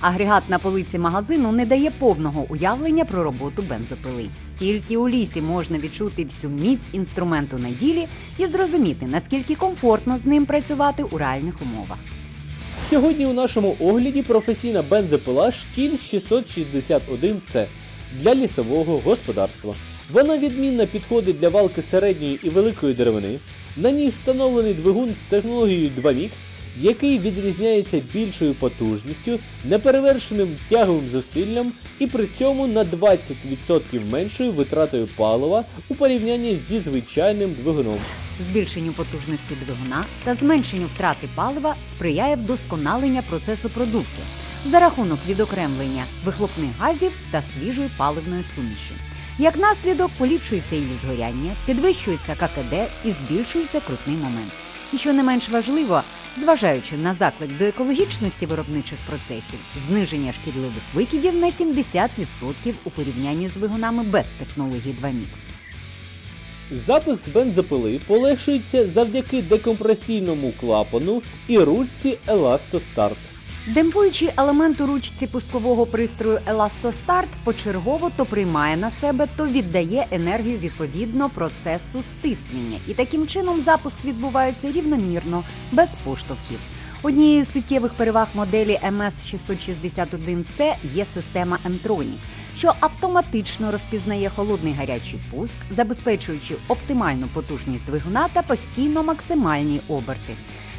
Агрегат на полиці магазину не дає повного уявлення про роботу бензопили. Тільки у лісі можна відчути всю міць інструменту на ділі і зрозуміти, наскільки комфортно з ним працювати у реальних умовах. Сьогодні у нашому огляді професійна бензопила штіль 661C для лісового господарства. Вона відмінно підходить для валки середньої і великої деревини. На ній встановлений двигун з технологією 2MIX, який відрізняється більшою потужністю, неперевершеним тяговим зусиллям і при цьому на 20% меншою витратою палива у порівнянні зі звичайним двигуном. Збільшенню потужності двигуна та зменшенню втрати палива сприяє вдосконалення процесу продувки за рахунок відокремлення вихлопних газів та свіжої паливної суміші. Як наслідок поліпшується її згоряння, підвищується ККД і збільшується крутний момент. І що не менш важливо, зважаючи на заклик до екологічності виробничих процесів, зниження шкідливих викидів на 70% у порівнянні з двигунами без технології 2MIX. Запуск бензопили полегшується завдяки декомпресійному клапану і ручці Еластостарт. Демпфуючий елемент у ручці пускового пристрою Еластостарт почергово то приймає на себе, то віддає енергію відповідно процесу стиснення. І таким чином запуск відбувається рівномірно, без поштовхів. Однією з суттєвих переваг моделі MS661C є система M-Tronic, що автоматично розпізнає холодний гарячий пуск, забезпечуючи оптимальну потужність двигуна та постійно максимальні оберти.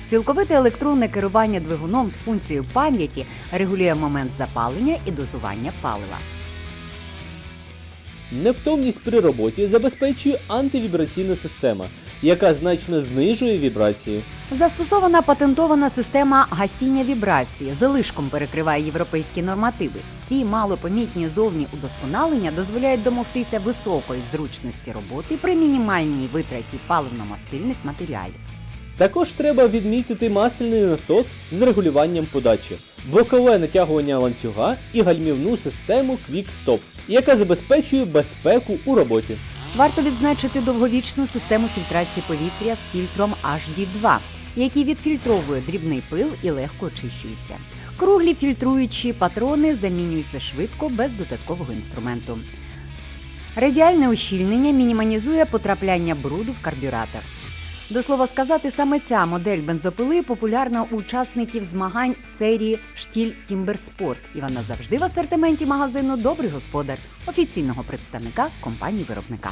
Цілковите електронне керування двигуном з функцією пам'яті регулює момент запалення і дозування палива. Невтомність при роботі забезпечує антивібраційна система, яка значно знижує вібрації. Застосована патентована система гасіння вібрації залишком перекриває європейські нормативи. Ці малопомітні зовні удосконалення дозволяють домогтися високої зручності роботи при мінімальній витраті паливно-мастильних матеріалів. Також треба відмітити масляний насос з регулюванням подачі, бокове натягування ланцюга і гальмівну систему Quick яка забезпечує безпеку у роботі. Варто відзначити довговічну систему фільтрації повітря з фільтром HD2, який відфільтровує дрібний пил і легко очищується. Круглі фільтруючі патрони замінюються швидко без додаткового інструменту. Радіальне ущільнення мінімалізує потрапляння бруду в карбюратор. До слова сказати, саме ця модель бензопили популярна у учасників змагань серії Штіль Тімберспорт, і вона завжди в асортименті магазину Добрий господар, офіційного представника компанії виробника.